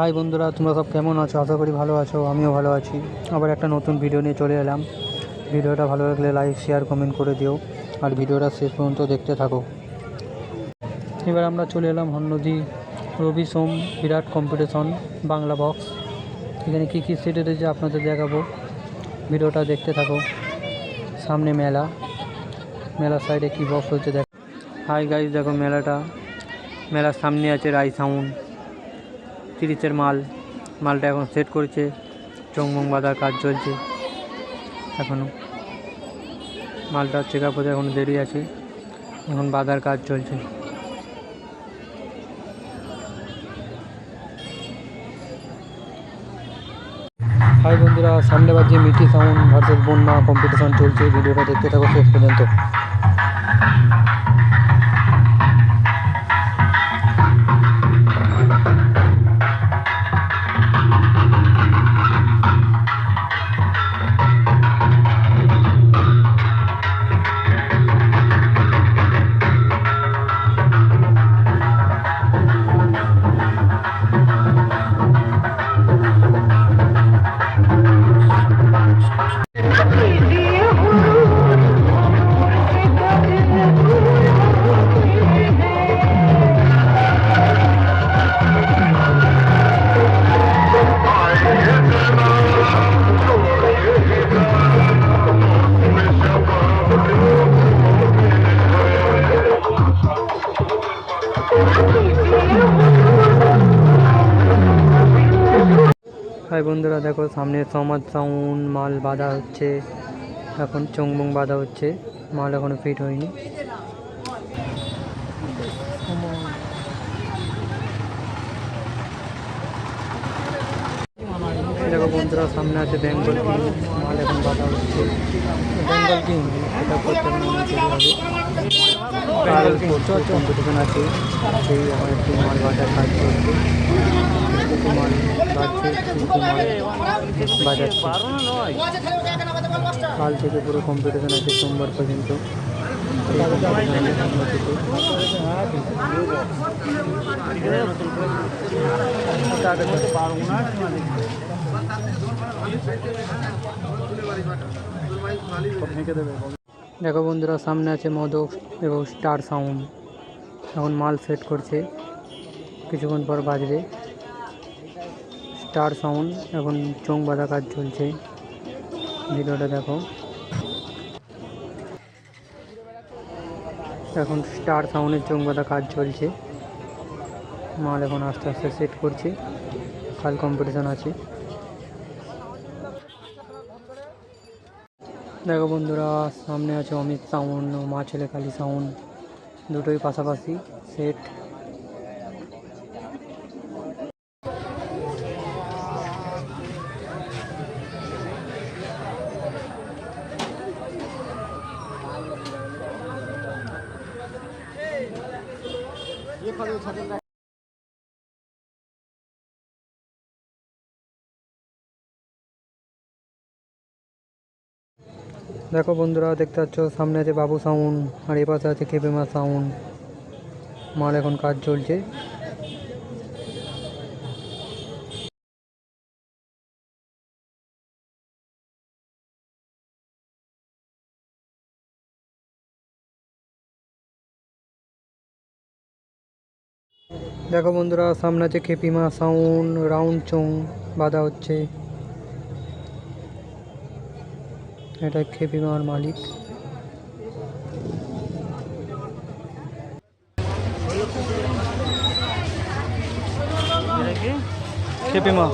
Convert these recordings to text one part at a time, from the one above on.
High বন্ধুরা, তোমরা সব কেমন আছো? আশা করি ভালো আছো, আমিও ভালো আছি। আবার একটা নতুন ভিডিও নিয়ে চলে এলাম। ভিডিওটা ভালো লাগলে লাইক শেয়ার কমেন্ট করে দিও। আর ভিডিওটা শেষ পর্যন্ত দেখতে থাকো। এবার আমরা চলে এলাম হন্নদি রবি সোম বিরাট কম্পিটিশন বাংলা বক্স এখানে কী কী সিট রয়েছে আপনাদের দেখাবো। ভিডিওটা দেখতে থাকো। সামনে মেলা। মেলার সাইডে কী বক্স হচ্ছে দেখ হাই গাইজ দেখো মেলাটা। মেলার সামনে আছে রাই সাউন্ড। তিরিশের মাল, মালটা এখন সেট করেছে, চংমং বাঁধার কাজ চলছে এখনও মালটা চেক আপ হতে এখনও দেরি আছে, এখন বাঁধার কাজ চলছে। হাই বন্ধুরা, সামনে বাজে মিটি সাউন্ড ভার্সেস বন্যা কম্পিটিশন চলছে, ভিডিওটা দেখতে থাকো শেষ পর্যন্ত। হাই বন্ধুরা, দেখো সামনে সমাজ সাউন্ড মাল বাঁধা হচ্ছে। এখন চংবং বাঁধা হচ্ছে। মাল এখনও ফিট হয়নি। দেখো বন্ধুরা সামনে আছে বেঙ্গল কিং মাল এখন বাঁধা হচ্ছে বেঙ্গল কিং এটা করতে কম্পিটিশন আছে সেই আমার একটু মাল বাজার কাজ কিছু মাল কাল থেকে পুরো কম্পিটিশন আছে সোমবার পর্যন্ত থেকে। দেখো বন্ধুরা, সামনে আছে মদক এবং স্টার সাউন্ড। এখন মাল সেট করছে। কিছুক্ষণ পর বাজবে। স্টার সাউন্ড, এখন চোং বাঁধা কাজ চলছে। ভিডিওটা দেখো। এখন স্টার সাউন্ডের চোং বাঁধা কাজ চলছে। মাল এখন আস্তে আস্তে সেট করছে। কাল কম্পিটিশন আছে। দেখো বন্ধুরা সামনে আছে অমিত সাউন্ড ও মা ছেলে কালী সাউন্ড দুটোই পাশাপাশি সেট। দেখো বন্ধুরা, দেখতে পাচ্ছ, সামনে আছে বাবু সাউন্ড আর এ পাশে আছে কেপেমা সাউন্ড মাল এখন কাজ চলছে। দেখো বন্ধুরা, সামনে আছে খেপিমা সাউন্ড রাউন্ড চোং, বাঁধা হচ্ছে। এটা খেপিমার মালিক। খেপিমা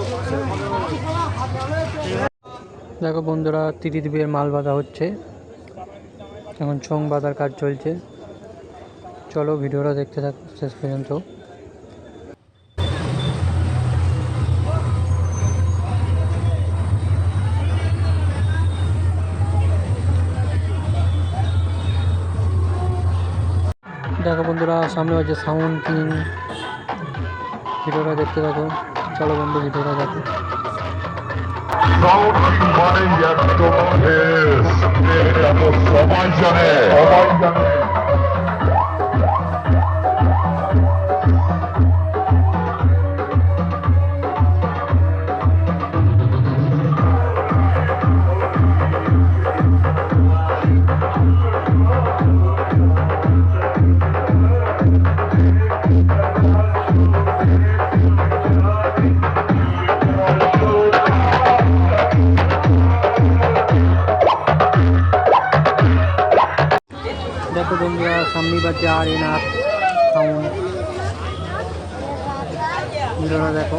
দেখো বন্ধুরা, তিরিশ বিয়ের মাল বাঁধা হচ্ছে। এখন চং বাঁধার কাজ চলছে। চলো, ভিডিওটা দেখতে থাক শেষ পর্যন্ত। বন্ধুরা সামনে হচ্ছে সাউন্ড কিং। ভিডিওটা দেখতে থাকো। চলো বন্ধু, ভিডিওটা দেখো। সবাই মানে এটা তো সবাই জানে। সবাই জানে সামনেই বাজছে আর এন আর সাউন্ড ভিডিওটা দেখো।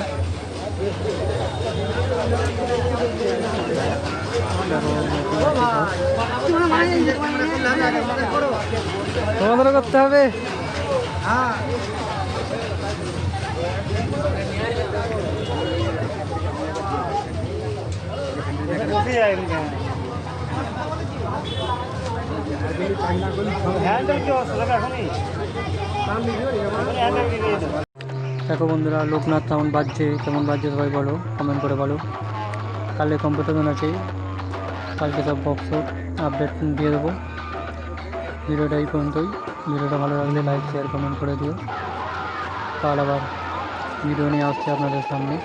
তোমাদের করতে হবে? দেখো বন্ধুরা, লোকনাথ সাউন্ড বাজছে? কেমন বাজছে সবাই বলো কমেন্ট করে বলো। কালকে কম্পিটিশন আছে? কালকে সব বক্স আপডেট দিয়ে দেবো। ভিডিওটা এই পর্যন্তই। ভিডিওটা ভালো লাগলে লাইক শেয়ার কমেন্ট করে দিও। তাহলে আবার ভিডিও নিয়ে আসছে আপনাদের সামনে।